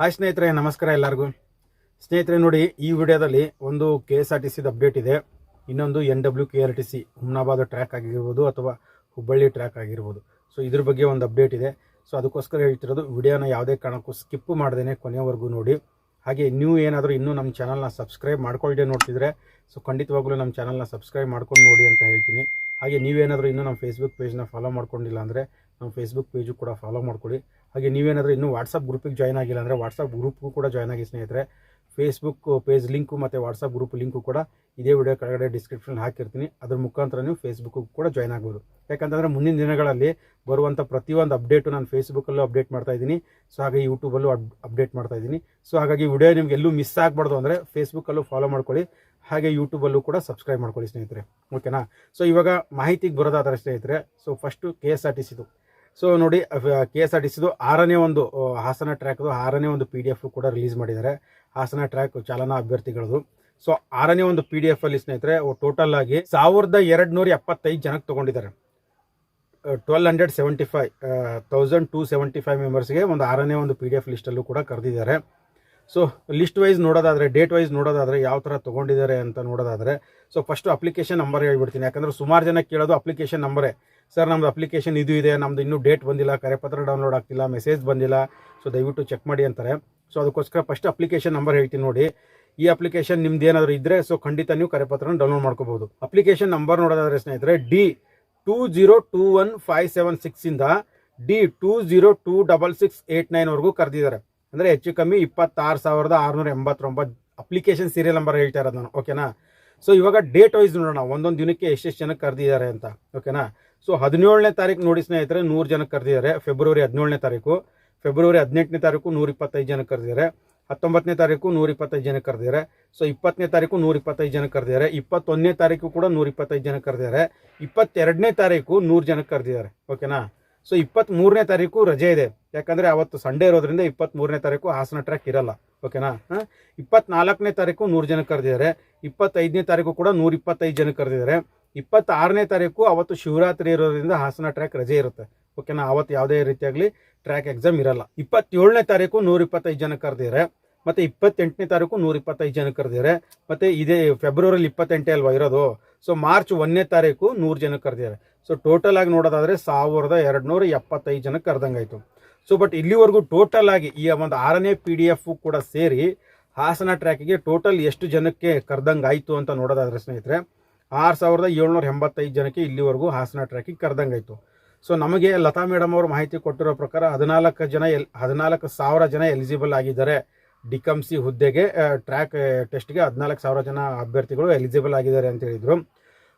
Hi ಸ್ನೇಹಿತರೆ, ನಮಸ್ಕಾರ ಎಲ್ಲರಿಗೂ. ಸ್ನೇಹಿತರೆ, ನೋಡಿ, ಈ ವಿಡಿಯೋದಲ್ಲಿ ಒಂದು ಕೆ ಎಸ್ ಆರ್ ಟಿ ಸಿದು ಅಪ್ಡೇಟ್ ಇದೆ. ಇನ್ನೊಂದು N W K R T C Humnabad track ಆಗಿರ್ಬೋದು ಅಥವಾ ಹುಬ್ಬಳ್ಳಿ ಟ್ರ್ಯಾಕ್ ಆಗಿರ್ಬೋದು. ಸೊ ಇದ್ರ ಬಗ್ಗೆ ಒಂದು ಅಪ್ಡೇಟ್ ಇದೆ. ಸೊ ಅದಕ್ಕೋಸ್ಕರ ಹೇಳ್ತಿರೋದು, ವಿಡಿಯೋನ ಯಾವುದೇ ಕಾರಣಕ್ಕೂ ಸ್ಕಿಪ್ ಮಾಡ್ದೇನೆ ಕೊನೆಯವರೆಗೂ ನೋಡಿ. ಹಾಗೆ, ನೀವು ಏನಾದರೂ ಇನ್ನೂ ನಮ್ಮ ಚಾನಲ್ನ ಸಬ್ಸ್ಕ್ರೈಬ್ ಮಾಡ್ಕೊಳ್ಳದೆ ನೋಡ್ತಿದ್ರೆ ಸೊ ಖಂಡಿತವಾಗ್ಲೂ ನಮ್ಮ ಚಾನಲ್ನ ಸಬ್ಸ್ಕ್ರೈಬ್ ಮಾಡ್ಕೊಂಡು ನೋಡಿ ಅಂತ ಹೇಳ್ತೀನಿ. ಹಾಗೆ, ನೀವೇನಾದರೂ ಇನ್ನೂ ನಮ್ಮ ಫೇಸ್ಬುಕ್ ಪೇಜ್ನ ಫಾಲೋ ಮಾಡ್ಕೊಂಡಿಲ್ಲ ಅಂದರೆ, ನಮ್ಮ ಫೇಸ್ಬುಕ್ ಪೇಜು ಕೂಡ ಫಾಲೋ ಮಾಡ್ಕೊಳ್ಳಿ. ಹಾಗೆ ನೀವೇನಾದರೂ ಇನ್ನೂ ವಾಟ್ಸಪ್ ಗ್ರೂಪಿಗೆ ಜಾಯ್ನ್ ಆಗಿಲ್ಲ ಅಂದರೆ ವಾಟ್ಸಪ್ ಗ್ರೂಪ್ಗೂ ಕೂಡ ಜಾಯ್ನ್ ಆಗಿ ಸ್ನೇಹಿತರೆ ಫೇಸ್ಬುಕ್ ಪೇಜ್ ಲಿಂಕು ಮತ್ತು ವಾಟ್ಸಪ್ ಗ್ರೂಪ್ ಲಿಂಕು ಕೂಡ ಇದೇ ವಿಡಿಯೋ ಕೆಳಗಡೆ ಡಿಸ್ಕ್ರಿಪ್ಷನ್ ಹಾಕಿರ್ತೀನಿ. ಅದ್ರ ಮುಖಾಂತರ ನೀವು ಫೇಸ್ಬುಕ್ಗೂ ಕೂಡ ಜಾಯ್ನ್ ಆಗ್ಬೋದು. ಯಾಕಂತಂದರೆ ಮುಂದಿನ ದಿನಗಳಲ್ಲಿ ಬರುವಂಥ ಪ್ರತಿಯೊಂದು ಅಪ್ಡೇಟು ನಾನು ಫೇಸ್ಬುಕ್ಕಲ್ಲೂ ಅಪ್ಡೇಟ್ ಮಾಡ್ತಾ ಇದ್ದೀನಿ. ಸೊ ಹಾಗೆ ಯೂಟ್ಯೂಬಲ್ಲೂ ಅಪ್ ಅಪ್ಡೇಟ್ ಮಾಡ್ತಾ ಇದ್ದೀನಿ. ಸೊ ಹಾಗಾಗಿ ವಿಡಿಯೋ ನಿಮ್ಗೆ ಎಲ್ಲೂ ಮಿಸ್ ಆಗಬಾರ್ದು ಅಂದರೆ ಫೇಸ್ಬುಕ್ಕಲ್ಲೂ ಫಾಲೋ ಮಾಡ್ಕೊಳ್ಳಿ. ಹಾಗೆ ಯೂಟ್ಯೂಬಲ್ಲೂ ಕೂಡ ಸಬ್ಸ್ಕ್ರೈಬ್ ಮಾಡ್ಕೊಳ್ಳಿ ಸ್ನೇಹಿತರೆ. ಓಕೆನಾ ಸೊ ಇವಾಗ ಮಾಹಿತಿಗೆ ಬರೋದಾದರೆ ಸ್ನೇಹಿತರೆ so first K S R T ಸಿದು ಸೊ ನೋಡಿ ಕೆ ಎಸ್ ಆರ್ ಟಿ ಸಿದು ಆರನೇ ಒಂದು ಹಾಸನ ಟ್ರ್ಯಾಕ್ದು ಆರನೇ ಒಂದು ಪಿ ಡಿ ಎಫ್ ಕೂಡ ರಿಲೀಸ್ ಮಾಡಿದ್ದಾರೆ. ಹಾಸನ ಟ್ರ್ಯಾಕ್ ಚಾಲನಾ ಅಭ್ಯರ್ಥಿಗಳದು. ಸೊ ಆರನೇ ಒಂದು ಪಿ ಡಿ ಎಫ್ ಅಲ್ಲಿ ಸ್ನೇಹಿತರೆ ಟೋಟಲ್ ಆಗಿ ಸಾವಿರದ ಎರಡು ನೂರ ಎಪ್ಪತ್ತೈದು ಜನಕ್ಕೆ ತಗೊಂಡಿದ್ದಾರೆ. Twelve hundred seventy five thousand two seventy five ಮೆಂಬರ್ಸ್ಗೆ ಒಂದು ಆರನೇ ಒಂದು ಪಿ ಡಿ ಎಫ್ ಲಿಸ್ಟಲ್ಲೂ ಕೂಡ ಕರೆದಿದ್ದಾರೆ. ಸೊ ಲಿಸ್ಟ್ ವೈಸ್ ನೋಡೋದಾದರೆ ಡೇಟ್ ವೈಸ್ ನೋಡೋದಾದರೆ ಯಾವ ಥರ ತೊಗೊಂಡಿದ್ದಾರೆ ಅಂತ ನೋಡೋದಾದರೆ ಸೊ ಫಸ್ಟು ಅಪ್ಲಿಕೇಶನ್ ನಂಬರ್ ಹೇಳ್ಬಿಡ್ತೀನಿ. ಯಾಕಂದರೆ ಸುಮಾರು ಜನ ಕೇಳೋದು ಅಪ್ಲಿಕೇಶನ್ ನಂಬರೇ ಸರ್ ನಮ್ಮದು ಅಪ್ಲಿಕೇಶನ್ ಇದು ಇದೆ ನಮ್ಮದು ಇನ್ನೂ ಡೇಟ್ ಬಂದಿಲ್ಲ, ಕರೆಪತ್ರ ಡೌನ್ಲೋಡ್ ಆಗ್ತಿಲ್ಲ ಮೆಸೇಜ್ ಬಂದಿಲ್ಲ ಸೊ ದಯವಿಟ್ಟು ಚೆಕ್ ಮಾಡಿ ಅಂತಾರೆ. ಸೊ ಅದಕ್ಕೋಸ್ಕರ ಫಸ್ಟ್ ಅಪ್ಲಿಕೇಶನ್ ನಂಬರ್ ಹೇಳ್ತೀನಿ ನೋಡಿ. ಈ ಅಪ್ಲಿಕೇಶನ್ ನಿಮ್ದು ಏನಾದರೂ ಇದ್ದರೆ ಸೊ ಖಂಡಿತ ನೀವು ಕರೆಪತ್ರನ ಡೌನ್ಲೋಡ್ ಮಾಡ್ಕೋಬೋದು. ಅಪ್ಲಿಕೇಶನ್ ನಂಬರ್ ನೋಡೋದಾದ್ರೆ, ಸ್ನೇಹಿತರೆ D two zero two one five seven ಸಿಕ್ಸಿಂದ D two zero two double six eight ನೈನ್ವರೆಗೂ ಕರೆದಿದ್ದಾರೆ. ಅಂದರೆ ಹೆಚ್ಚು ಕಮ್ಮಿ ಇಪ್ಪತ್ತಾರು ಸಾವಿರದ ಆರುನೂರ ಎಂಬತ್ತೊಂಬತ್ತು ಅಪ್ಲಿಕೇಶನ್ ಸೀರಿಯಲ್ ನಂಬರ್ ಹೇಳ್ತಾ ಇರೋದು ನಾನು ಓಕೆನಾ ಸೊ ಇವಾಗ ಡೇಟ್ ವೈಸ್ ನೋಡೋಣ, ಒಂದೊಂದು ದಿನಕ್ಕೆ ಎಷ್ಟೆಷ್ಟು ಜನಕ್ಕೆ ಕರೆದಿದ್ದಾರೆ ಅಂತ ಓಕೆನಾ ಸೊ ಹದಿನೇಳನೇ ತಾರೀಕು ನೋಡಿ ಸ್ನೇಹಿತರೆ, ನೂರು ಜನಕ್ಕೆ ಕರೆದಿದ್ದಾರೆ. ಫೆಬ್ರವರಿ ಹದಿನೇಳನೇ ತಾರೀಕು ಫೆಬ್ರವರಿ ಹದಿನೆಂಟನೇ ತಾರೀಕು ನೂರ ಇಪ್ಪತ್ತೈದು ಜನಕ್ಕೆ ಕರೆದಿದ್ದಾರೆ. ಹತ್ತೊಂಬತ್ತನೇ ತಾರೀಕು ನೂರ ಇಪ್ಪತ್ತೈದು ಜನಕ್ಕೆ ಕರೆದಿದ್ದಾರೆ. ಸೊ ಇಪ್ಪತ್ತನೇ ತಾರೀಕು ನೂರ ಇಪ್ಪತ್ತೈದು ಜನಕ್ಕೆ ಕರೆದಿದ್ದಾರೆ. ಇಪ್ಪತ್ತೊಂದನೇ ತಾರೀಕು ಕೂಡ ನೂರ ಇಪ್ಪತ್ತೈದು ಜನಕ್ಕೆ ಕರೆದಿದ್ದಾರೆ. ಇಪ್ಪತ್ತೆರಡನೇ ತಾರೀಕು ನೂರು ಜನಕ್ಕೆ ಕರೆದಿದ್ದಾರೆ. ಓಕೆನಾ ಸೊ ಇಪ್ಪತ್ತ್ಮೂರನೇ ತಾರೀಕು ರಜೆ ಇದೆ. ಯಾಕಂದರೆ ಅವತ್ತು ಸಂಡೇ ಇರೋದ್ರಿಂದ ಇಪ್ಪತ್ತ್ಮೂರನೇ ತಾರೀಕು ಹಾಸನ ಟ್ರ್ಯಾಕ್ ಇರಲ್ಲ. ಓಕೆನಾ ಹಾಂ? ಇಪ್ಪತ್ನಾಲ್ಕನೇ ತಾರೀಕು ನೂರು ಜನಕ್ಕೆ ಕರೆದಿದ್ದಾರೆ. ಇಪ್ಪತ್ತೈದನೇ ತಾರೀಕು ಕೂಡ ನೂರ ಇಪ್ಪತ್ತೈದು ಜನಕ್ಕೆ ಕರೆದಿದ್ದಾರೆ. ಇಪ್ಪತ್ತಾರನೇ ತಾರೀಕು ಅವತ್ತು ಶಿವರಾತ್ರಿ ಇರೋದ್ರಿಂದ ಹಾಸನ ಟ್ರ್ಯಾಕ್ ರಜೆ ಇರುತ್ತೆ. ಓಕೆನಾ ಅವತ್ತು ಯಾವುದೇ ರೀತಿಯಾಗಲಿ ಟ್ರ್ಯಾಕ್ ಎಕ್ಸಾಮ್ ಇರಲ್ಲ. ಇಪ್ಪತ್ತೇಳನೇ ತಾರೀಕು ನೂರ ಇಪ್ಪತ್ತೈದು ಜನ ಕರೆದಿದ್ದಾರೆ ಮತ್ತು ಇಪ್ಪತ್ತೆಂಟನೇ ತಾರೀಕು ನೂರ ಇಪ್ಪತ್ತೈದು ಜನ ಕರೆದಿದ್ದಾರೆ ಮತ್ತು ಇದೇ ಫೆಬ್ರವರಿಲಿ ಇಪ್ಪತ್ತೆಂಟೇ ಅಲ್ವಾ ಇರೋದು? ಸೊ ಮಾರ್ಚ್ ಒಂದನೇ ತಾರೀಕು ನೂರು ಜನಕ್ಕೆ ಕರೆದಿದ್ದಾರೆ. ಸೊ ಟೋಟಲ್ ಆಗಿ ನೋಡೋದಾದರೆ ಸಾವಿರದ ಎರಡು ನೂರ ಎಪ್ಪತ್ತೈದು ಜನಕ್ಕೆ ಕರೆದಂಗಾಯಿತು. ಸೊ ಬಟ್ ಇಲ್ಲಿವರೆಗೂ ಟೋಟಲ್ ಆಗಿ ಈ ಒಂದು ಆರನೇ ಪಿ ಡಿ ಎಫ್ ಕೂಡ ಸೇರಿ ಹಾಸನ ಟ್ರ್ಯಾಕಿಗೆ ಟೋಟಲ್ ಎಷ್ಟು ಜನಕ್ಕೆ ಕರೆದಂಗಾಯ್ತು ಅಂತ ನೋಡೋದಾದರೆ ಸ್ನೇಹಿತರೆ ಆರು ಸಾವಿರದ ಏಳ್ನೂರ ಎಂಬತ್ತೈದು ಜನಕ್ಕೆ ಇಲ್ಲಿವರೆಗೂ ಹಾಸನ ಟ್ರ್ಯಾಕಿಗೆ ಆಯಿತು ಸೊ ನಮಗೆ ಲತಾ ಮೇಡಮ್ ಅವರು ಮಾಹಿತಿ ಕೊಟ್ಟಿರೋ ಪ್ರಕಾರ ಹದಿನಾಲ್ಕು ಜನ ಎಲ್, ಹದಿನಾಲ್ಕು ಸಾವಿರ ಜನ ಎಲಿಜಿಬಲ್ ಆಗಿದ್ದಾರೆ. ಡಿಕಮ್ಸಿ ಹುದ್ದೆಗೆ ಟ್ರ್ಯಾಕ್ ಟೆಸ್ಟ್ಗೆ ಹದಿನಾಲ್ಕು ಸಾವಿರ ಜನ ಅಭ್ಯರ್ಥಿಗಳು ಎಲಿಜಿಬಲ್ ಆಗಿದ್ದಾರೆ ಅಂತ ಹೇಳಿದರು.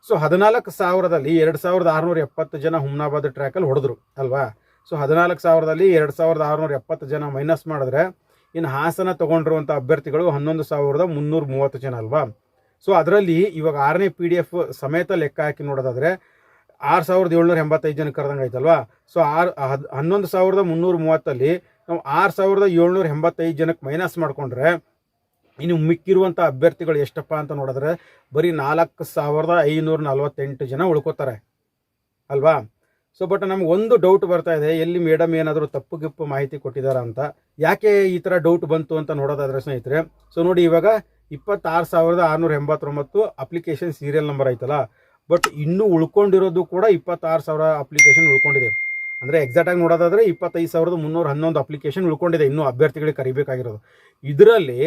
ಸೊ ಹದಿನಾಲ್ಕು ಸಾವಿರದಲ್ಲಿ ಎರಡು ಸಾವಿರದ ಆರುನೂರ ಎಪ್ಪತ್ತು ಜನ ಹುಮ್ನಾಬಾದ್ ಟ್ರ್ಯಾಕಲ್ಲಿ ಹೊಡೆದ್ರು, ಅಲ್ವಾ? ಸೊ ಹದಿನಾಲ್ಕು ಸಾವಿರದಲ್ಲಿ ಎರಡು ಸಾವಿರದ ಆರುನೂರ ಎಪ್ಪತ್ತು ಜನ ಮೈನಸ್ ಮಾಡಿದ್ರೆ, ಇನ್ನು ಹಾಸನ ತೊಗೊಂಡಿರುವಂಥ ಅಭ್ಯರ್ಥಿಗಳು ಹನ್ನೊಂದು ಸಾವಿರದ ಮುನ್ನೂರ ಮೂವತ್ತು ಜನ, ಅಲ್ವಾ? ಸೊ ಅದರಲ್ಲಿ ಇವಾಗ ಆರನೇ ಪಿ ಡಿ ಎಫ್ ಸಮೇತ ಲೆಕ್ಕ ಹಾಕಿ ನೋಡೋದಾದರೆ ಆರು ಸಾವಿರದ ಏಳ್ನೂರ ಎಂಬತ್ತೈದು ಜನ ಕರೆದಂಗೆ ಆಯ್ತಲ್ವಾ? ಸೊ ಆರು, ಹದ್, ಹನ್ನೊಂದು ಸಾವಿರದ ಮುನ್ನೂರ ಮೂವತ್ತಲ್ಲಿ ನಾವು ಆರು ಸಾವಿರದ ಏಳ್ನೂರ ಎಂಬತ್ತೈದು ಜನಕ್ಕೆ ಮೈನಸ್ ಮಾಡಿಕೊಂಡ್ರೆ ಇನ್ನು ಮಿಕ್ಕಿರುವಂಥ ಅಭ್ಯರ್ಥಿಗಳು ಎಷ್ಟಪ್ಪ ಅಂತ ನೋಡಿದ್ರೆ ಬರೀ ನಾಲ್ಕು ಸಾವಿರದ ಐನೂರ ನಲ್ವತ್ತೆಂಟು ಜನ ಉಳ್ಕೋತಾರೆ. ಅಲ್ವಾ? ಸೊ ಬಟ್ ನಮ್ಗೆ ಒಂದು ಡೌಟ್ ಬರ್ತಾ ಇದೆ, ಎಲ್ಲಿ ಮೇಡಮ್ ಏನಾದರೂ ತಪ್ಪು ಗಿಪ್ಪು ಮಾಹಿತಿ ಕೊಟ್ಟಿದ್ದಾರೆ ಅಂತ. ಯಾಕೆ ಈ ಥರ ಡೌಟ್ ಬಂತು ಅಂತ ನೋಡೋದಾದ್ರೆ ಸ್ನೇಹಿತರೆ? ಸೊ ನೋಡಿ ಇವಾಗ ಇಪ್ಪತ್ತಾರು ಸಾವಿರದ ಆರುನೂರ ಎಂಬತ್ತೊಂಬತ್ತು ಅಪ್ಲಿಕೇಶನ್ ಸೀರಿಯಲ್ ನಂಬರ್ ಆಯ್ತಲ್ಲ. ಬಟ್ ಇನ್ನೂ ಉಳ್ಕೊಂಡಿರೋದು ಕೂಡ ಇಪ್ಪತ್ತಾರು ಸಾವಿರ ಅಪ್ಲಿಕೇಶನ್ ಉಳ್ಕೊಂಡಿದೆ. ಅಂದರೆ ಎಕ್ಸಾಕ್ಟಾಗಿ ನೋಡೋದಾದರೆ ಇಪ್ಪತ್ತೈದು ಸಾವಿರದ ಮುನ್ನೂರ ಹನ್ನೊಂದು ಅಪ್ಲಿಕೇಶನ್ ಉಳ್ಕೊಂಡಿದೆ. ಇನ್ನೂ ಅಭ್ಯರ್ಥಿಗಳಿಗೆ ಕರಿಬೇಕಾಗಿರೋದು. ಇದರಲ್ಲಿ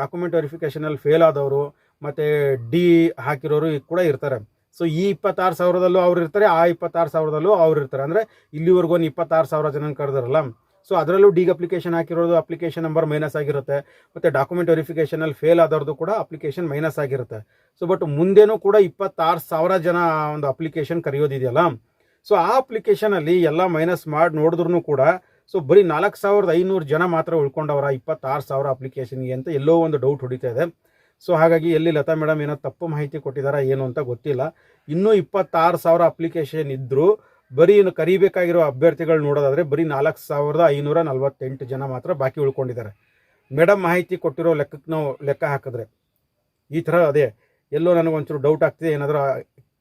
ಡಾಕ್ಯುಮೆಂಟ್ ವೆರಿಫಿಕೇಷನಲ್ಲಿ ಫೇಲ್ ಆದವರು ಮತ್ತು ಡಿ ಹಾಕಿರೋರು ಕೂಡ ಇರ್ತಾರೆ. ಸೊ ಈ ಇಪ್ಪತ್ತಾರು ಸಾವಿರದಲ್ಲೂ ಅವ್ರು ಇರ್ತಾರೆ, ಆ ಇಪ್ಪತ್ತಾರು ಸಾವಿರದಲ್ಲೂ ಅವ್ರು ಇರ್ತಾರೆ. ಅಂದರೆ ಇಲ್ಲಿವರೆಗೂ ಇಪ್ಪತ್ತಾರು ಸಾವಿರ ಜನ ಕರೆದಾರಲ್ಲ. ಸೊ ಅದರಲ್ಲೂ ಡಿಗ್ ಅಪ್ಲಿಕೇಶನ್ ಹಾಕಿರೋದು ಅಪ್ಲಿಕೇಶನ್ ನಂಬರ್ ಮೈನಸ್ ಆಗಿರುತ್ತೆ. ಮತ್ತು ಡಾಕ್ಯುಮೆಂಟ್ ವೆರಿಫಿಕೇಷನಲ್ಲಿ ಫೇಲ್ ಆದವ್ರದ್ದು ಕೂಡ ಅಪ್ಲಿಕೇಶನ್ ಮೈನಸ್ ಆಗಿರುತ್ತೆ. ಸೊ ಬಟ್ ಮುಂದೆನೂ ಕೂಡ ಇಪ್ಪತ್ತಾರು ಸಾವಿರ ಜನ ಒಂದು ಅಪ್ಲಿಕೇಶನ್ ಕರೆಯೋದಿದೆಯಲ್ಲ? ಸೊ ಆ ಅಪ್ಲಿಕೇಶನಲ್ಲಿ ಎಲ್ಲ ಮೈನಸ್ ಮಾಡಿ ನೋಡಿದ್ರು ಕೂಡ ಸೊ ಬರೀ ನಾಲ್ಕು ಸಾವಿರದ ಐನೂರು ಜನ ಮಾತ್ರ ಉಳ್ಕೊಂಡವರ ಇಪ್ಪತ್ತಾರು ಸಾವಿರ ಅಪ್ಲಿಕೇಶನ್ಗೆ ಅಂತ ಎಲ್ಲೋ ಒಂದು ಡೌಟ್ ಹೊಡಿತಾ ಇದೆ. ಸೊ ಹಾಗಾಗಿ ಎಲ್ಲಿ ಲತಾ ಮೇಡಮ್ ಏನೋ ತಪ್ಪು ಮಾಹಿತಿ ಕೊಟ್ಟಿದ್ದಾರಾ ಏನು ಅಂತ ಗೊತ್ತಿಲ್ಲ. ಇನ್ನೂ ಇಪ್ಪತ್ತಾರು ಸಾವಿರ ಅಪ್ಲಿಕೇಶನ್ ಇದ್ದರೂ ಬರೀ ಇನ್ನು ಕರಿಬೇಕಾಗಿರೋ ಅಭ್ಯರ್ಥಿಗಳು ನೋಡೋದಾದರೆ ಬರೀ ನಾಲ್ಕು ಸಾವಿರದ ಐನೂರ ನಲವತ್ತೆಂಟು ಜನ ಮಾತ್ರ ಬಾಕಿ ಉಳ್ಕೊಂಡಿದ್ದಾರೆ. ಮೇಡಮ್ ಮಾಹಿತಿ ಕೊಟ್ಟಿರೋ ಲೆಕ್ಕಕ್ಕೆ ನಾವು ಲೆಕ್ಕ ಹಾಕಿದ್ರೆ, ಈ ಥರ ಅದೇ, ಎಲ್ಲೋ ನನಗೊಂಚೂರು ಡೌಟ್ ಆಗ್ತಿದೆ, ಏನಾದರೂ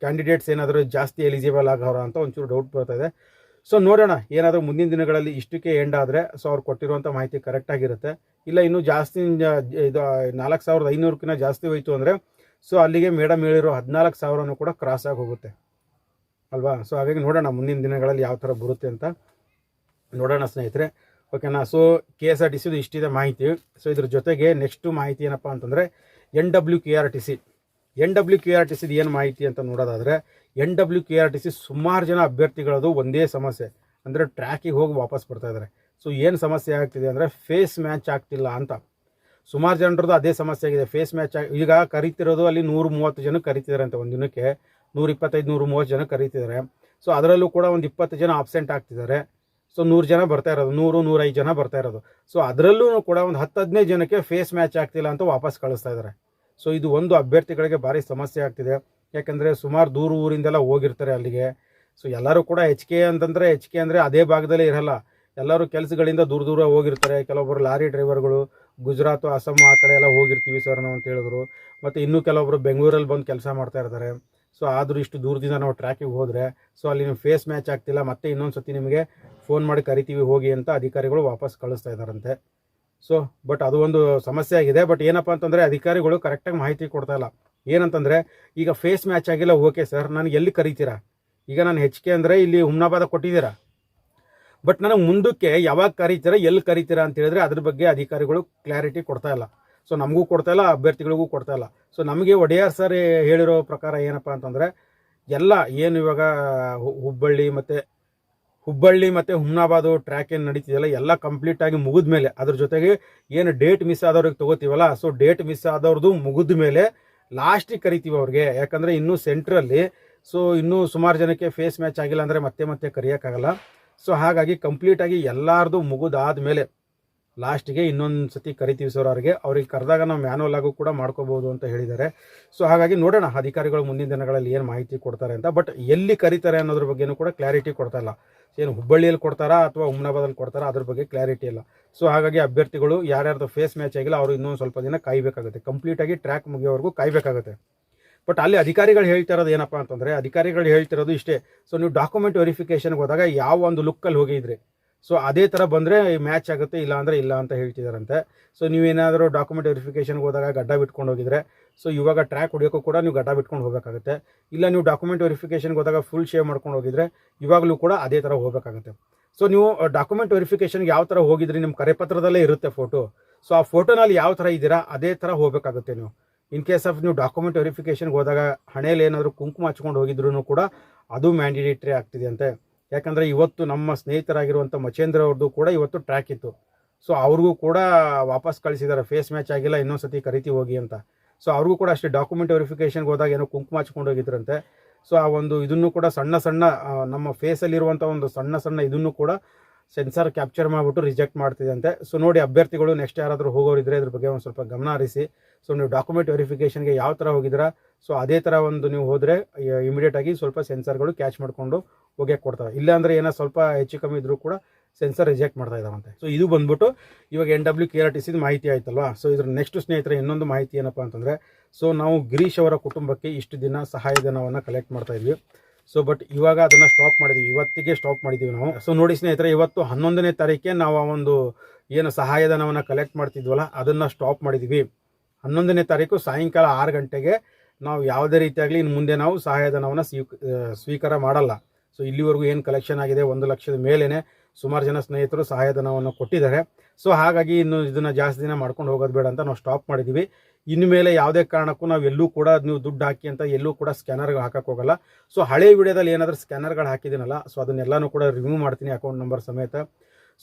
ಕ್ಯಾಂಡಿಡೇಟ್ಸ್ ಏನಾದರೂ ಜಾಸ್ತಿ ಎಲಿಜಿಬಲ್ ಆಗೋರ ಅಂತ ಒಂಚೂರು ಡೌಟ್ ಬರ್ತಾ ಇದೆ. ಸೊ ನೋಡೋಣ, ಏನಾದರೂ ಮುಂದಿನ ದಿನಗಳಲ್ಲಿ ಇಷ್ಟಕ್ಕೆ ಎಂಡ್ ಆದರೆ ಸೊ ಅವ್ರು ಕೊಟ್ಟಿರುವಂಥ ಮಾಹಿತಿ ಕರೆಕ್ಟಾಗಿರುತ್ತೆ ಇಲ್ಲ, ಇನ್ನೂ ಜಾಸ್ತಿ, ಇದು ನಾಲ್ಕು ಸಾವಿರದ ಐನೂರಕ್ಕಿಂತ ಜಾಸ್ತಿ ಹೋಯಿತು ಅಂದರೆ ಸೊ ಅಲ್ಲಿಗೆ ಮೇಡಮ್ ಹೇಳಿರೋ ಹದಿನಾಲ್ಕು ಸಾವಿರನೂ ಕೂಡ ಕ್ರಾಸ್ ಆಗಿ ಹೋಗುತ್ತೆ. ಅಲ್ವಾ? ಸೊ ಹಾಗಾಗಿ ನೋಡೋಣ ಮುಂದಿನ ದಿನಗಳಲ್ಲಿ ಯಾವ ಥರ ಬರುತ್ತೆ ಅಂತ ನೋಡೋಣ ಸ್ನೇಹಿತರೆ. ಓಕೆನಾ so K S R T ಸಿದು ಇಷ್ಟಿದೆ ಮಾಹಿತಿ. ಸೊ ಇದ್ರ ಜೊತೆಗೆ ನೆಕ್ಸ್ಟು ಮಾಹಿತಿ ಏನಪ್ಪ ಅಂತಂದರೆ N W K R T C N W K R T ಸಿದು ಏನು ಮಾಹಿತಿ ಅಂತ ನೋಡೋದಾದರೆ N W K R T C ಸುಮಾರು ಜನ ಅಭ್ಯರ್ಥಿಗಳದು ಒಂದೇ ಸಮಸ್ಯೆ. ಅಂದರೆ ಟ್ರ್ಯಾಕಿಗೆ ಹೋಗಿ ವಾಪಸ್ ಬರ್ತಾ ಇದ್ದಾರೆ ಸೊ ಏನು ಸಮಸ್ಯೆ ಆಗ್ತಿದೆ ಅಂದರೆ ಫೇಸ್ ಮ್ಯಾಚ್ ಆಗ್ತಿಲ್ಲ ಅಂತ. ಸುಮಾರು ಜನರದ್ದು ಅದೇ ಸಮಸ್ಯೆ ಆಗಿದೆ. ಫೇಸ್ ಮ್ಯಾಚ್ ಆಗಿ ಈಗ ಕರಿತಿರೋದು ಅಲ್ಲಿ ನೂರು ಮೂವತ್ತು ಜನ ಕರಿತಿದ್ದಾರೆ ಅಂತ ಒಂದು ದಿನಕ್ಕೆ. ನೂರ ಇಪ್ಪತ್ತೈದು ನೂರು, ಮೂವತ್ತು ಜನ ಕರೀತಿದ್ದಾರೆ ಸೊ ಅದರಲ್ಲೂ ಕೂಡ ಒಂದು ಇಪ್ಪತ್ತು ಜನ ಆಬ್ಸೆಂಟ್ ಆಗ್ತಿದ್ದಾರೆ. ಸೊ ನೂರು ಜನ ಬರ್ತಾ ಇರೋದು, ನೂರು, ನೂರೈದು ಜನ ಬರ್ತಾ ಇರೋದು. ಸೊ ಅದರಲ್ಲೂ ಕೂಡ ಒಂದು ಹತ್ತು, ಹದಿನೈದು ಜನಕ್ಕೆ ಫೇಸ್ ಮ್ಯಾಚ್ ಆಗ್ತಿಲ್ಲ ಅಂತ ವಾಪಸ್ ಕಳಿಸ್ತಾ ಇದ್ದಾರೆ ಸೊ ಇದು ಒಂದು ಅಭ್ಯರ್ಥಿಗಳಿಗೆ ಭಾರಿ ಸಮಸ್ಯೆ ಆಗ್ತಿದೆ. ಯಾಕೆಂದರೆ ಸುಮಾರು ದೂರ ಊರಿಂದೆಲ್ಲ ಹೋಗಿರ್ತಾರೆ ಅಲ್ಲಿಗೆ. ಸೊ ಎಲ್ಲರೂ ಕೂಡ ಎಚ್ ಕೆ ಅಂತಂದರೆ ಎಚ್ ಕೆ ಅಂದರೆ ಅದೇ ಭಾಗದಲ್ಲೇ ಇರಲ್ಲ. ಎಲ್ಲರೂ ಕೆಲಸಗಳಿಂದ ದೂರ ದೂರ ಹೋಗಿರ್ತಾರೆ. ಕೆಲವೊಬ್ಬರು ಲಾರಿ ಡ್ರೈವರ್ಗಳು, ಗುಜರಾತ್, ಅಸ್ಸಾಂ ಆ ಕಡೆ ಎಲ್ಲ ಹೋಗಿರ್ತೀವಿ ಸರ್ ನಾವು ಅಂತ ಹೇಳಿದ್ರು. ಮತ್ತು ಇನ್ನೂ ಕೆಲವೊಬ್ಬರು ಬೆಂಗಳೂರಲ್ಲಿ ಬಂದು ಕೆಲಸ ಮಾಡ್ತಾ ಇರ್ತಾರೆ. ಸೊ ಆದರೂ ಇಷ್ಟು ದೂರದಿಂದ ನಾವು ಟ್ರ್ಯಾಕಿಗೆ ಹೋದರೆ ಸೊ ಅಲ್ಲಿ ನೀವು ಫೇಸ್ ಮ್ಯಾಚ್ ಆಗ್ತಿಲ್ಲ, ಮತ್ತೆ ಇನ್ನೊಂದು ಸತಿ ನಿಮಗೆ ಫೋನ್ ಮಾಡಿ ಕರಿತೀವಿ, ಹೋಗಿ ಅಂತ ಅಧಿಕಾರಿಗಳು ವಾಪಸ್ ಕಳಿಸ್ತಾ ಇದ್ದಾರಂತೆ. ಸೊ ಬಟ್ ಅದು ಒಂದು ಸಮಸ್ಯೆ ಆಗಿದೆ. ಬಟ್ ಏನಪ್ಪ ಅಂತಂದರೆ, ಅಧಿಕಾರಿಗಳು ಕರೆಕ್ಟಾಗಿ ಮಾಹಿತಿ ಕೊಡ್ತಾ ಇಲ್ಲ. ಏನಂತಂದರೆ, ಈಗ ಫೇಸ್ ಮ್ಯಾಚ್ ಆಗಿಲ್ಲ ಓಕೆ ಸರ್ ನಾನು ಎಲ್ಲಿ ಕರಿತೀರಾ? ಈಗ ನಾನು ಹೆಚ್ಚಿಗೆ ಅಂದರೆ ಇಲ್ಲಿ ಹುಮ್ನಾಬಾದ ಕೊಟ್ಟಿದ್ದೀರಾ? ಬಟ್ ನನಗೆ ಮುಂದಕ್ಕೆ ಯಾವಾಗ ಕರೀತೀರಾ, ಎಲ್ಲಿ ಕರೀತೀರಾ ಅಂತ ಹೇಳಿದ್ರೆ ಅದ್ರ ಬಗ್ಗೆ ಅಧಿಕಾರಿಗಳು ಕ್ಲಾರಿಟಿ ಕೊಡ್ತಾ ಇಲ್ಲ. ಸೊ ನಮಗೂ ಕೊಡ್ತಾ ಇಲ್ಲ, ಅಭ್ಯರ್ಥಿಗಳಿಗೂ ಕೊಡ್ತಾ ಇಲ್ಲ. ಸೊ ನಮಗೆ ಒಡೆಯರ್ ಸರ್ ಹೇಳಿರೋ ಪ್ರಕಾರ ಏನಪ್ಪ ಅಂತಂದರೆ, ಎಲ್ಲ ಏನು ಇವಾಗ ಹುಬ್ಬಳ್ಳಿ ಮತ್ತು ಹುಬ್ಬಳ್ಳಿ ಮತ್ತು ಹುಮ್ನಾಬಾದು ಟ್ರ್ಯಾಕ್ ಏನು ನಡೀತಿದೆಯಲ್ಲ, ಎಲ್ಲ ಕಂಪ್ಲೀಟಾಗಿ ಮುಗಿದ ಮೇಲೆ, ಅದ್ರ ಜೊತೆಗೆ ಏನು ಡೇಟ್ ಮಿಸ್ ಆದವ್ರಿಗೆ ತೊಗೋತೀವಲ್ಲ ಸೊ ಡೇಟ್ ಮಿಸ್ ಆದವ್ರದ್ದು ಮುಗಿದ ಮೇಲೆ ಲಾಸ್ಟಿಗೆ ಕರಿತೀವಿ ಅವ್ರಿಗೆ. ಯಾಕಂದರೆ ಇನ್ನೂ ಸೆಂಟ್ರಲ್ಲಿ ಸೊ ಇನ್ನೂ ಸುಮಾರು ಜನಕ್ಕೆ ಫೇಸ್ ಮ್ಯಾಚ್ ಆಗಿಲ್ಲ ಅಂದರೆ ಮತ್ತೆ ಮತ್ತೆ ಕರೆಯೋಕ್ಕಾಗಲ್ಲ. ಸೊ ಹಾಗಾಗಿ ಕಂಪ್ಲೀಟಾಗಿ ಎಲ್ಲರದು ಮುಗಿದಾದ ಮೇಲೆ ಲಾಸ್ಟಿಗೆ ಇನ್ನೊಂದು ಸತಿ ಕರಿತೀವಿ ಸರ್ ಅವ್ರಿಗೆ ಅವ್ರಿಗೆ ಕರೆದಾಗ ನಾವು ಮ್ಯಾನುವಲ್ ಆಗು ಕೂಡ ಮಾಡ್ಕೋಬೋದು ಅಂತ ಹೇಳಿದ್ದಾರೆ. ಸೊ ಹಾಗಾಗಿ ನೋಡೋಣ ಅಧಿಕಾರಿಗಳು ಮುಂದಿನ ದಿನಗಳಲ್ಲಿ ಏನು ಮಾಹಿತಿ ಕೊಡ್ತಾರೆ ಅಂತ. ಬಟ್ ಎಲ್ಲಿ ಕರೀತಾರೆ ಅನ್ನೋದ್ರ ಬಗ್ಗೆನೂ ಕೂಡ ಕ್ಲಾರಿಟಿ ಕೊಡ್ತಾ ಇಲ್ಲ. ಏನು ಹುಬ್ಬಳ್ಳಿಯಲ್ಲಿ ಕೊಡ್ತಾರಾ ಅಥವಾ ಹುಮ್ನಾಬಾದಲ್ಲಿ ಕೊಡ್ತಾರಾ ಅದ್ರ ಬಗ್ಗೆ ಕ್ಲಾರಿಟಿ ಇಲ್ಲ. ಸೊ ಹಾಗಾಗಿ ಅಭ್ಯರ್ಥಿಗಳು ಯಾರ್ಯಾರ್ದು ಫೇಸ್ ಮ್ಯಾಚ್ ಆಗಿಲ್ಲ ಅವರು ಇನ್ನೊಂದು ಸ್ವಲ್ಪ ದಿನ ಕಾಯಬೇಕಾಗುತ್ತೆ. ಕಂಪ್ಲೀಟಾಗಿ ಟ್ರ್ಯಾಕ್ ಮುಗಿಯೋವರೆಗೂ ಕಾಯಬೇಕಾಗುತ್ತೆ. ಬಟ್ ಅಲ್ಲಿ ಅಧಿಕಾರಿಗಳು ಹೇಳ್ತಿರೋದು ಏನಪ್ಪ ಅಂತಂದರೆ ಅಧಿಕಾರಿಗಳು ಹೇಳ್ತಿರೋದು ಇಷ್ಟೇ. ಸೊ ನೀವು ಡಾಕ್ಯುಮೆಂಟ್ ವೆರಿಫಿಕೇಷನ್ಗೆ ಹೋದಾಗ ಯಾವ ಒಂದು ಲುಕ್ಕಲ್ಲಿ ಹೋಗಿದ್ರಿ? ಸೊ ಅದೇ ಥರ ಬಂದರೆ ಮ್ಯಾಚ್ ಆಗುತ್ತೆ, ಇಲ್ಲ ಅಂದರೆ ಇಲ್ಲ ಅಂತ ಹೇಳ್ತಿದಾರಂತೆ. ಸೊ ನೀವೇನಾದರೂ ಡಾಕ್ಯುಮೆಂಟ್ ವೆರಿಫಿಕೇಷನ್ಗೆ ಹೋದಾಗ ಗಡ್ಡ ಬಿಟ್ಕೊಂಡು ಹೋಗಿದ್ರೆ ಸೊ ಇವಾಗ ಟ್ರ್ಯಾಕ್ ಹೊಡಿಯೋಕ್ಕೂ ಕೂಡ ನೀವು ಗಡ್ಡ ಬಿಟ್ಕೊಂಡು ಹೋಗಬೇಕಾಗುತ್ತೆ. ಇಲ್ಲ ನೀವು ಡಾಕ್ಯುಮೆಂಟ್ ವೆರಿಫಿಕೇಷನ್ಗೆ ಹೋದಾಗ ಫುಲ್ ಶೇವ್ ಮಾಡ್ಕೊಂಡು ಹೋಗಿದ್ರೆ, ಇವಾಗಲೂ ಕೂಡ ಅದೇ ಥರ ಹೋಗಬೇಕಾಗುತ್ತೆ. ಸೊ ನೀವು ಡಾಕ್ಯುಮೆಂಟ್ ವೆರಿಫಿಕೇಷನ್ಗೆ ಯಾವ ಥರ ಹೋಗಿದ್ರಿ ನಿಮ್ಮ ಕರೆಪತ್ರದಲ್ಲೇ ಇರುತ್ತೆ ಫೋಟೋ ಸೊ ಆ ಫೋಟೋನಲ್ಲಿ ಯಾವ ಥರ ಇದ್ದೀರಾ, ಅದೇ ಥರ ಹೋಗಬೇಕಾಗುತ್ತೆ ನೀವು. ಇನ್ ಕೇಸ್ ಆಫ್ ನೀವು ಡಾಕ್ಯುಮೆಂಟ್ ವೆರಿಫಿಕೇಷನ್ಗೆ ಹೋದಾಗ ಹಣೆಯಲ್ಲಿ ಏನಾದರೂ ಕುಂಕುಮ ಹಚ್ಕೊಂಡು ಹೋಗಿದ್ರು ಕೂಡ ಅದು ಮ್ಯಾಂಡಿಡೇಟ್ರಿ ಆಗ್ತಿದೆ ಅಂತೆ. ಯಾಕಂದರೆ ಇವತ್ತು ನಮ್ಮ ಸ್ನೇಹಿತರಾಗಿರುವಂಥ ಮಚೇಂದ್ರ ಅವ್ರದ್ದು ಕೂಡ ಇವತ್ತು ಟ್ರ್ಯಾಕ್ ಇತ್ತು. ಸೊ ಅವ್ರಿಗೂ ಕೂಡ ವಾಪಸ್ ಕಳಿಸಿದ್ದಾರೆ ಫೇಸ್ ಮ್ಯಾಚ್ ಆಗಿಲ್ಲ ಇನ್ನೊಂದು ಸತಿ ಕರಿತಿ ಹೋಗಿ ಅಂತ. ಸೊ ಅವ್ರಿಗೂ ಕೂಡ ಅಷ್ಟೇ ಡಾಕ್ಯುಮೆಂಟ್ ವೆರಿಫಿಕೇಷನ್ಗೆ ಹೋದಾಗ ಏನೋ ಕುಂಕುಮ ಹಚ್ಕೊಂಡು ಹೋಗಿದ್ರಂತೆ. ಸೊ ಆ ಒಂದು ಇದನ್ನು ಕೂಡ ಸಣ್ಣ ಸಣ್ಣ ನಮ್ಮ ಫೇಸಲ್ಲಿರುವಂಥ ಒಂದು ಸಣ್ಣ ಸಣ್ಣ ಇದನ್ನು ಕೂಡ ಸೆನ್ಸಾರ್ ಕ್ಯಾಪ್ಚರ್ ಮಾಡಿಬಿಟ್ಟು ರಿಜೆಕ್ಟ್ ಮಾಡ್ತಿದೆ ಅಂತೆ ಸೊ ನೋಡಿ ಅಭ್ಯರ್ಥಿಗಳು ನೆಕ್ಸ್ಟ್ ಯಾರಾದರೂ ಹೋಗೋರಿದ್ರೆ ಇದ್ರ ಬಗ್ಗೆ ಒಂದು ಸ್ವಲ್ಪ ಗಮನ ಹರಿಸಿ. ಸೊ ನೀವು ಡಾಕ್ಯುಮೆಂಟ್ ವೆರಿಫಿಕೇಷನ್ಗೆ ಯಾವ ಥರ ಹೋಗಿದ್ದೀರಾ? ಸೊ ಅದೇ ಥರ ಒಂದು ನೀವು ಹೋದರೆ ಇಮಿಡಿಯೇಟಾಗಿ ಸ್ವಲ್ಪ ಸೆನ್ಸರ್ಗಳು ಕ್ಯಾಚ್ ಮಾಡಿಕೊಂಡು ಹೋಗ್ಯಾಕೆ ಕೊಡ್ತಾರೆ ಇಲ್ಲಾಂದರೆ ಏನೋ ಸ್ವಲ್ಪ ಹೆಚ್ಚು ಕಮ್ಮಿ ಇದ್ರೂ ಕೂಡ ಸೆನ್ಸರ್ ರಿಜೆಕ್ಟ್ ಮಾಡ್ತಾ ಇದ್ದಾವಂತೆ ಸೊ ಇದು ಬಂದ್ಬಿಟ್ಟು ಇವಾಗ N W K R T ಸಿದು ಮಾಹಿತಿ ಆಯ್ತಲ್ವಾ? ಸೊ ಇದ್ರ ನೆಕ್ಸ್ಟ್ ಸ್ನೇಹಿತರೆ ಇನ್ನೊಂದು ಮಾಹಿತಿ ಏನಪ್ಪ ಅಂತಂದರೆ ಸೊ ನಾವು ಗಿರೀಶ್ ಅವರ ಕುಟುಂಬಕ್ಕೆ ಇಷ್ಟು ದಿನ ಸಹಾಯಧನವನ್ನು ಕಲೆಕ್ಟ್ ಮಾಡ್ತಾ ಇದ್ವಿ. ಸೊ ಬಟ್ ಇವಾಗ ಅದನ್ನು ಸ್ಟಾಪ್ ಮಾಡಿದ್ವಿ. ಇವತ್ತಿಗೆ ಸ್ಟಾಪ್ ಮಾಡಿದ್ದೀವಿ ನಾವು. ಸೊ ನೋಡಿ ಸ್ನೇಹಿತರೆ, ಇವತ್ತು ಹನ್ನೊಂದನೇ ತಾರೀಕೆ ನಾವು ಆ ಒಂದು ಏನು ಸಹಾಯಧನವನ್ನು ಕಲೆಕ್ಟ್ ಮಾಡ್ತಿದ್ವಲ್ಲ, ಅದನ್ನು ಸ್ಟಾಪ್ ಮಾಡಿದ್ವಿ. ಹನ್ನೊಂದನೇ ತಾರೀಕು ಸಾಯಂಕಾಲ ಆರು ಗಂಟೆಗೆ ನಾವು ಯಾವುದೇ ರೀತಿಯಾಗಲಿ ಇನ್ನು ಮುಂದೆ ನಾವು ಸಹಾಯಧನವನ್ನು ಸ್ವೀಕ ಸ್ವೀಕಾರ ಮಾಡಲ್ಲ. ಸೊ ಇಲ್ಲಿವರೆಗೂ ಏನು ಕಲೆಕ್ಷನ್ ಆಗಿದೆ ಒಂದು ಲಕ್ಷದ ಮೇಲೇ ಸುಮಾರು ಜನ ಸ್ನೇಹಿತರು ಸಹಾಯಧನವನ್ನು ಕೊಟ್ಟಿದ್ದಾರೆ. ಸೊ ಹಾಗಾಗಿ ಇನ್ನು ಇದನ್ನು ಜಾಸ್ತಿ ದಿನ ಮಾಡ್ಕೊಂಡು ಹೋಗೋದು ಬೇಡ ಅಂತ ನಾವು ಸ್ಟಾಪ್ ಮಾಡಿದ್ದೀವಿ ಇನ್ನು ಮೇಲೆ ಯಾವುದೇ ಕಾರಣಕ್ಕೂ ನಾವು ಎಲ್ಲೂ ಕೂಡ ನೀವು ದುಡ್ಡು ಹಾಕಿ ಅಂತ ಎಲ್ಲೂ ಕೂಡ ಸ್ಕ್ಯಾನರ್ಗೆ ಹೋಗಲ್ಲ. ಸೊ ಹಳೆ ವಿಡಿಯೋದಲ್ಲಿ ಏನಾದರೂ ಸ್ಕ್ಯಾನರ್ಗಳು ಹಾಕಿದ್ದೀನಲ್ಲ, ಸೊ ಅದನ್ನೆಲ್ಲನೂ ಕೂಡ ರಿಮೂವ್ ಮಾಡ್ತೀನಿ ಅಕೌಂಟ್ ನಂಬರ್ ಸಮೇತ.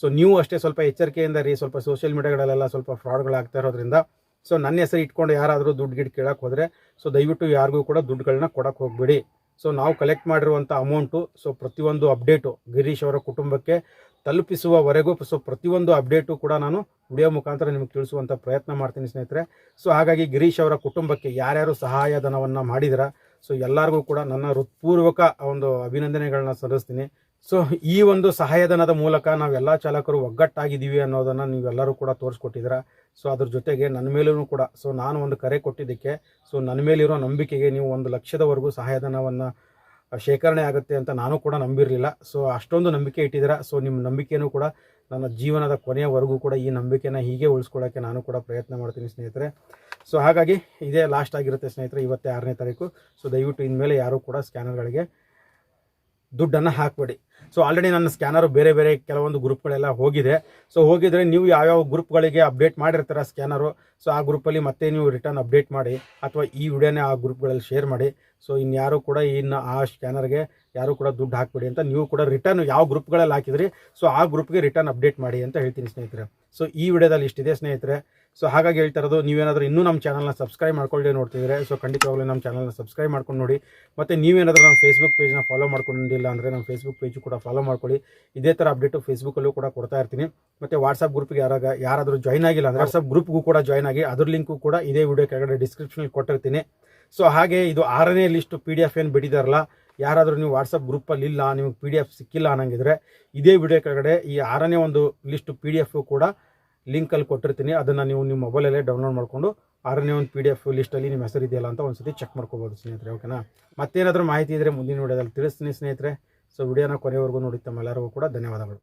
ಸೊ ನೀವು ಅಷ್ಟೇ ಸ್ವಲ್ಪ ಎಚ್ಚರಿಕೆಯಿಂದ ರೀ ಸ್ವಲ್ಪ ಸೋಷಿಯಲ್ ಮೀಡಿಯಾಗಳಲ್ಲೆಲ್ಲ ಸ್ವಲ್ಪ ಫ್ರಾಡ್ಗಳಾಗ್ತಾ ಇರೋದ್ರಿಂದ. ಸೊ ನನ್ನ ಹೆಸರು ಇಟ್ಕೊಂಡು ಯಾರಾದರೂ ದುಡ್ಡು ಗಿಡ್ ಕೇಳಕ್ಕೆ ಹೋದರೆ, ಸೊ ದಯವಿಟ್ಟು ಯಾರಿಗೂ ಕೂಡ ದುಡ್ಡುಗಳನ್ನ ಕೊಡೋಕೆ ಹೋಗಬೇಡಿ. ಸೊ ನಾವು ಕಲೆಕ್ಟ್ ಮಾಡಿರುವಂಥ ಅಮೌಂಟು ಸೊ ಪ್ರತಿಯೊಂದು ಅಪ್ಡೇಟು ಗಿರೀಶ್ ಅವರ ಕುಟುಂಬಕ್ಕೆ ತಲುಪಿಸುವವರೆಗೂ ಸೊ ಪ್ರತಿಯೊಂದು ಅಪ್ಡೇಟು ಕೂಡ ನಾನು ವಿಡಿಯೋ ಮುಖಾಂತರ ನಿಮಗೆ ತಿಳಿಸುವಂಥ ಪ್ರಯತ್ನ ಮಾಡ್ತೀನಿ ಸ್ನೇಹಿತರೆ. ಸೊ ಹಾಗಾಗಿ ಗಿರೀಶ್ ಅವರ ಕುಟುಂಬಕ್ಕೆ ಯಾರ್ಯಾರು ಸಹಾಯಧನವನ್ನು ಮಾಡಿದಿರ ಸೊ ಎಲ್ಲರಿಗೂ ಕೂಡ ನನ್ನ ಹೃತ್ಪೂರ್ವಕ ಒಂದು ಅಭಿನಂದನೆಗಳನ್ನ ಸಲ್ಲಿಸ್ತೀನಿ. ಸೊ ಈ ಒಂದು ಸಹಾಯಧನದ ಮೂಲಕ ನಾವೆಲ್ಲ ಚಾಲಕರು ಒಗ್ಗಟ್ಟಾಗಿದ್ದೀವಿ ಅನ್ನೋದನ್ನು ನೀವೆಲ್ಲರೂ ಕೂಡ ತೋರಿಸ್ಕೊಟ್ಟಿದ್ದೀರಾ. ಸೊ ಅದ್ರ ಜೊತೆಗೆ ನನ್ನ ಮೇಲೂ ಕೂಡ. ಸೊ ನಾನು ಒಂದು ಕರೆ ಕೊಟ್ಟಿದ್ದಕ್ಕೆ ಸೊ ನನ್ನ ಮೇಲಿರೋ ನಂಬಿಕೆಗೆ ನೀವು ಒಂದು ಲಕ್ಷದವರೆಗೂ ಸಹಾಯಧನವನ್ನು ಶೇಖರಣೆ ಆಗುತ್ತೆ ಅಂತ ನಾನು ಕೂಡ ನಂಬಿರಲಿಲ್ಲ. ಸೊ ಅಷ್ಟೊಂದು ನಂಬಿಕೆ ಇಟ್ಟಿದ್ದೀರಾ? ಸೊ ನಿಮ್ಮ ನಂಬಿಕೆಯೂ ಕೂಡ ನನ್ನ ಜೀವನದ ಕೊನೆಯವರೆಗೂ ಕೂಡ ಈ ನಂಬಿಕೆನ ಹೀಗೆ ಉಳಿಸ್ಕೊಳ್ಳೋಕ್ಕೆ ನಾನು ಕೂಡ ಪ್ರಯತ್ನ ಮಾಡ್ತೀನಿ ಸ್ನೇಹಿತರೆ. ಸೊ ಹಾಗಾಗಿ ಇದೇ ಲಾಸ್ಟ್ ಆಗಿರುತ್ತೆ ಸ್ನೇಹಿತರೆ, ಇವತ್ತೇ ಆರನೇ ತಾರೀಕು. ಸೊ ದಯವಿಟ್ಟು ಇನ್ಮೇಲೆ ಯಾರೂ ಕೂಡ ಸ್ಕ್ಯಾನರ್ಗಳಿಗೆ ದುಡ್ಡನ್ನು ಹಾಕಬೇಡಿ. ಸೊ ಆಲ್ರೆಡಿ ನನ್ನ ಸ್ಕ್ಯಾನರು ಬೇರೆ ಬೇರೆ ಕೆಲವೊಂದು ಗ್ರೂಪ್ಗಳೆಲ್ಲ ಹೋಗಿದೆ. ಸೊ ಹೋಗಿದ್ರೆ ನೀವು ಯಾವ್ಯಾವ ಗ್ರೂಪ್ಗಳಿಗೆ ಅಪ್ಡೇಟ್ ಮಾಡಿರ್ತೀರ ಸ್ಕ್ಯಾನರು ಸೊ ಆ ಗ್ರೂಪಲ್ಲಿ ಮತ್ತೆ ನೀವು ರಿಟರ್ನ್ ಅಪ್ಡೇಟ್ ಮಾಡಿ ಅಥವಾ ಈ ವಿಡಿಯೋನೇ ಆ ಗ್ರೂಪ್ಗಳಲ್ಲಿ ಶೇರ್ ಮಾಡಿ. ಸೊ ಇನ್ಯಾರು ಕೂಡ ಇನ್ನು ಆ ಸ್ಕ್ಯಾನರ್ಗೆ ಯಾರು ಕೂಡ ದುಡ್ಡು ಹಾಕಬೇಡಿ ಅಂತ ನೀವು ಕೂಡ ರಿಟರ್ನ್ ಯಾವ ಗ್ರೂಪ್ಗಳಲ್ಲಿ ಹಾಕಿದ್ರಿ ಸೊ ಆ ಗ್ರೂಪ್ಗೆ ರಿಟರ್ನ್ ಅಪ್ಡೇಟ್ ಮಾಡಿ ಅಂತ ಹೇಳ್ತೀನಿ ಸ್ನೇಹಿತರೆ. ಸೊ ಈ ವಿಡಿಯೋದಲ್ಲಿ ಇಷ್ಟಿದೆ ಸ್ನೇಹಿತರೆ. ಸೊ ಹಾಗಾಗಿ ಹೇಳ್ತಾ ಇರೋದು ನೀವೇನಾದರೂ ಇನ್ನೂ ನಮ್ಮ ಚಾನಲ್ನ ಸಬ್ಸ್ಕ್ರೈಬ್ ಮಾಡ್ಕೊಳ್ಳಿ ನೋಡ್ತಿದ್ರೆ ಸೊ ಖಂಡಿತವಾಗ್ಲೂ ನಮ್ಮ ಚಾನಲ್ನ ಸಬ್ಸ್ಕ್ರೈಬ್ ಮಾಡ್ಕೊಂಡು ನೋಡಿ. ಮತ್ತು ನೀವೇನಾದರೂ ನಮ್ಮ ಫೇಸ್ಬುಕ್ ಪೇಜ್ನ ಫಾಲೋ ಮಾಡ್ಕೊಂಡಿಲ್ಲ ಅಂದರೆ ನಮ್ಮ ಫೇಸ್ಬುಕ್ ಪೇಜು ಕೂಡ ಫಾಲೋ ಮಾಡ್ಕೊಳ್ಳಿ. ಇದೇ ಥರ ಅಪ್ಡೇಟು ಫೇಸ್ಬುಕ್ಕಲ್ಲೂ ಕೂಡ ಕೊಡ್ತಾ ಇರ್ತೀನಿ. ಮತ್ತು ವಾಟ್ಸಪ್ ಗ್ರೂಪ್ಗೆ ಯಾರಾಗ ಯಾರಾದರೂ ಜಾಯ್ನ್ ಆಗಿಲ್ಲ ಅಂದರೆ ವಾಟ್ಸಪ್ ಗ್ರೂಪ್ಗೂ ಕೂಡ ಜಾಯ್ನ್ ಆಗಿ ಅದ್ರ ಲಿಂಕು ಕೂಡ ಇದೇ ವಿಡಿಯೋ ಕೆಳಗಡೆ ಡಿಸ್ಕ್ರಿಪ್ಷನಲ್ಲಿ ಕೊಟ್ಟಿರ್ತೀನಿ. ಸೊ ಹಾಗೆ ಇದು ಆರನೇ ಲಿಸ್ಟು ಪಿ ಡಿ ಎಫ್ ಏನು ಬಿಟ್ಟಿದಾರಲ್ಲ, ಯಾರಾದರೂ ನೀವು ವಾಟ್ಸಪ್ ಗ್ರೂಪಲ್ಲಿ ಇಲ್ಲ, ನಿಮಗೆ ಪಿ ಡಿ ಎಫ್ ಸಿಕ್ಕಿಲ್ಲ ಅನ್ನಂಗಿದ್ರೆ ಇದೇ ವಿಡಿಯೋ ಕೆಳಗಡೆ ಈ ಆರನೇ ಒಂದು ಲಿಸ್ಟು ಪಿ ಡಿ ಎಫ್ ಕೂಡ ಲಿಂಕಲ್ಲಿ ಕೊಟ್ಟಿರ್ತೀನಿ. ಅದನ್ನು ನೀವು ನಿಮ್ಮ ಮೊಬೈಲಲ್ಲೇ ಡೌನ್ಲೋಡ್ ಮಾಡಿಕೊಂಡು ಆರನೇ ಒಂದು ಪಿ ಡಿ ಎಫ್ ಲಿಸ್ಟಲ್ಲಿ ನಿಮ್ಮ ಹೆಸರು ಇದೆಯಲ್ಲ ಅಂತ ಒಂದು ಸತಿ ಚೆಕ್ ಮಾಡ್ಕೋಬೋದು ಸ್ನೇಹಿತರೆ ಓಕೆನಾ ಮತ್ತೇನಾದರೂ ಮಾಹಿತಿ ಇದ್ದರೆ ಮುಂದಿನ ವಿಡಿಯೋದಲ್ಲಿ ತಿಳಿಸ್ತೀನಿ ಸ್ನೇಹಿತರೆ. ಸೊ ವಿಡಿಯೋನ ಕೊನೆವರೆಗೂ ನೋಡಿ ತಮ್ಮೆಲ್ಲರಿಗೂ ಕೂಡ ಧನ್ಯವಾದಗಳು.